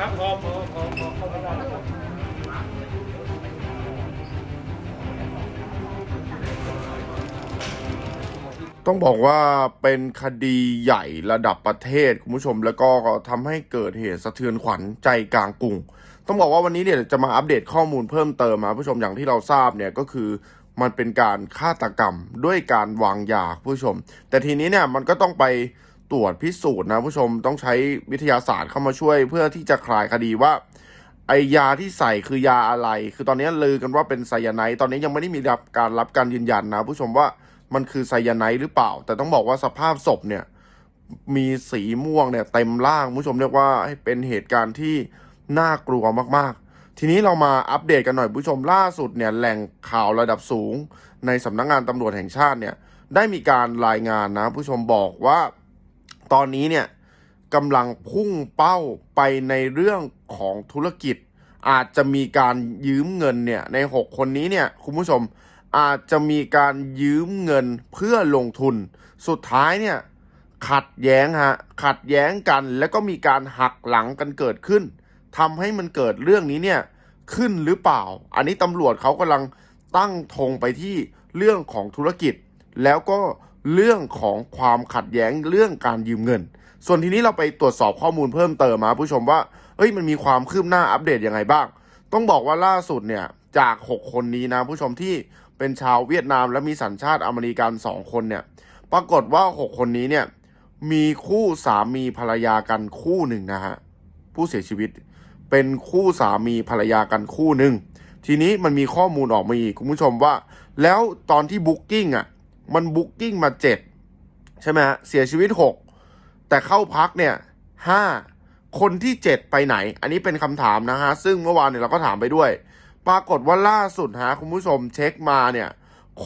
ครับพอพอพอพอเข้าไม่ได้ต้องบอกว่าเป็นคดีใหญ่ระดับประเทศคุณผู้ชมแล้วก็ทำให้เกิดเหตุสะเทือนขวัญใจกลางกรุง ต้องบอกว่าวันนี้เนี่ยจะมาอัปเดตข้อมูลเพิ่มเติมมาผู้ชมอย่างที่เราทราบเนี่ยก็คือมันเป็นการฆาตกรรมด้วยการวางยาผู้ชม แต่ทีนี้เนี่ยมันก็ต้องไป ตรวจพิสูจน์นะผู้ชมต้องใช้วิทยาศาสตร์เข้ามาช่วย เพื่อที่จะคลายคดีว่าไอยาที่ใส่คือยาอะไร คือตอนนี้ลือกันว่าเป็นไซยาไนด์ตอนนี้ยังไม่ได้มีรับการรับการยืนยันนะผู้ชมว่ามันคือไซยาไนด์หรือเปล่า แต่ต้องบอกว่าสภาพศพเนี่ยมีสีม่วงเนี่ยเต็มร่างผู้ชมเรียกว่าเป็นเหตุการณ์ที่น่ากลัวมากๆ ทีนี้เรามาอัปเดตกันหน่อยผู้ชมล่าสุดเนี่ยแหล่งข่าวระดับสูง ในสำนักงานตำรวจแห่งชาติเนี่ยได้มีการรายงานนะผู้ชมบอกว่า ตอนนี้เนี่ยกำลังพุ่งเป้าไปในเรื่องของธุรกิจ อาจจะมีการยืมเงินเนี่ยใน 6 คนนี้เนี่ยคุณผู้ชมอาจจะมีการยืมเงินเพื่อลงทุน สุดท้ายเนี่ยขัดแย้งฮะขัดแย้งกันแล้วก็มีการหักหลังกันเกิดขึ้นทำให้มันเกิดเรื่องนี้เนี่ยขึ้นหรือเปล่า อันนี้ตำรวจเขากำลังตั้งธงไปที่เรื่องของธุรกิจ แล้วก็ เรื่องของความขัดแย้งเรื่องการยืมเงิน ส่วนทีนี้เราไปตรวจสอบข้อมูลเพิ่มเติมมาผู้ชมว่าเอ้ยมันมีความคืบหน้าอัปเดตยังไงบ้าง ต้องบอกว่าล่าสุดเนี่ยจาก 6 คนนี้นะผู้ชมที่เป็นชาวเวียดนาม และมีสัญชาติอเมริกัน2คนเนี่ยปรากฏว่า 6 คนนี้เนี่ยมีคู่สามีภรรยากันคู่หนึ่งนะฮะผู้เสียชีวิตเป็นคู่สามีภรรยากันคู่หนึ่งทีนี้มันมีข้อมูลออกมาอีกคุณผู้ชมว่า แล้วตอนที่บุ๊กกิ้งอะ มันบุ๊กกิ้งมา7ใช่ไหมฮะเสียชีวิต6แต่เข้าพักเนี่ยห้าคนที่7ไปไหน อันนี้เป็นคำถามนะฮะ ซึ่งเมื่อวานเนี่ยเราก็ถามไปด้วย ปรากฏว่าล่าสุดฮะคุณผู้ชมเช็คมาเนี่ย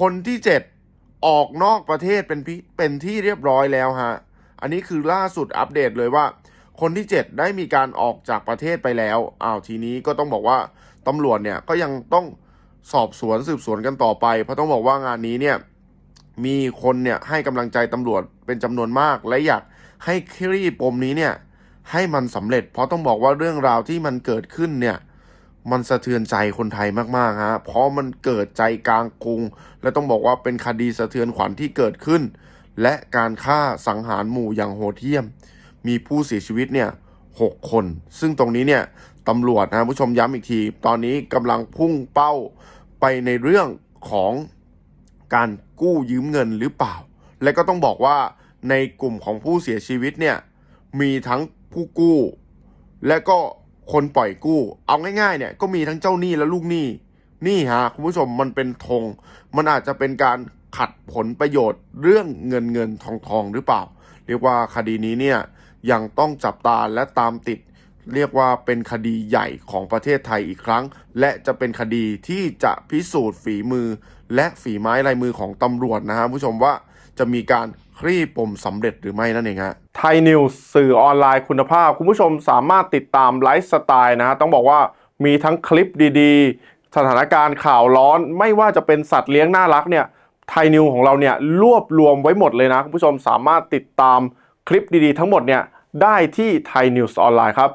คนที่7ออกนอกประเทศเป็นพิเป็นที่เรียบร้อยแล้วฮะ อันนี้คือล่าสุดอัปเดตเลยว่า คนที่ 7 ได้มีการออกจากประเทศไปแล้ว อ้าวทีนี้ก็ต้องบอกว่าตำรวจเนี่ยก็ยังต้องสอบสวนสืบสวนกันต่อไป เพราะต้องบอกว่างานนี้เนี่ย มีคนเนี่ยให้กำลังใจตำรวจเป็นจำนวนมาก และอยากให้คลี่ปมนี้เนี่ยให้มันสำเร็จ เพราะต้องบอกว่าเรื่องราวที่มันเกิดขึ้นเนี่ยมันสะเทือนใจคนไทยมากๆฮะเพราะมันเกิดใจกลางกรุง และต้องบอกว่าเป็นคดีสะเทือนขวัญที่เกิดขึ้น และการฆ่าสังหารหมู่อย่างโหดเหี้ยม มีผู้เสียชีวิตเนี่ยหกคน ซึ่งตรงนี้เนี่ยตำรวจนะผู้ชมย้ำอีกที ตอนนี้กำลังพุ่งเป้าไปในเรื่องของ การกู้ยืมเงินหรือเปล่า และก็ต้องบอกว่าในกลุ่มของผู้เสียชีวิตเนี่ยมีทั้งผู้กู้ และก็คนปล่อยกู้ เอาง่ายๆเนี่ยก็มีทั้งเจ้าหนี้และลูกหนี้นี่ฮะคุณผู้ชมมันเป็นธงมันอาจจะเป็นการขัดผลประโยชน์เรื่องเงินเงินทองทองหรือเปล่า เรียกว่าคดีนี้เนี่ยยังต้องจับตาและตามติด เรียกว่าเป็นคดีใหญ่ของประเทศไทยอีกครั้ง และจะเป็นคดีที่จะพิสูจน์ฝีมือ และฝีไม้ลายมือของตำรวจนะฮะผู้ชมว่าจะมีการคลี่ปมสำเร็จหรือไม่นั่นเองฮะไทยนิวส์สื่อออนไลน์คุณภาพ คุณผู้ชมสามารถติดตามไลฟ์สไตล์นะฮะต้องบอกว่ามีทั้งคลิปดีๆ สถานการณ์ข่าวร้อน ไม่ว่าจะเป็นสัตว์เลี้ยงน่ารักเนี่ยไทยนิวของเราเนี่ยรวบรวมไว้หมดเลยนะ คุณผู้ชมสามารถติดตามคลิปดีๆ ทั้งหมดเนี่ยได้ที่ไทยนิวส์ออนไลน์ครับ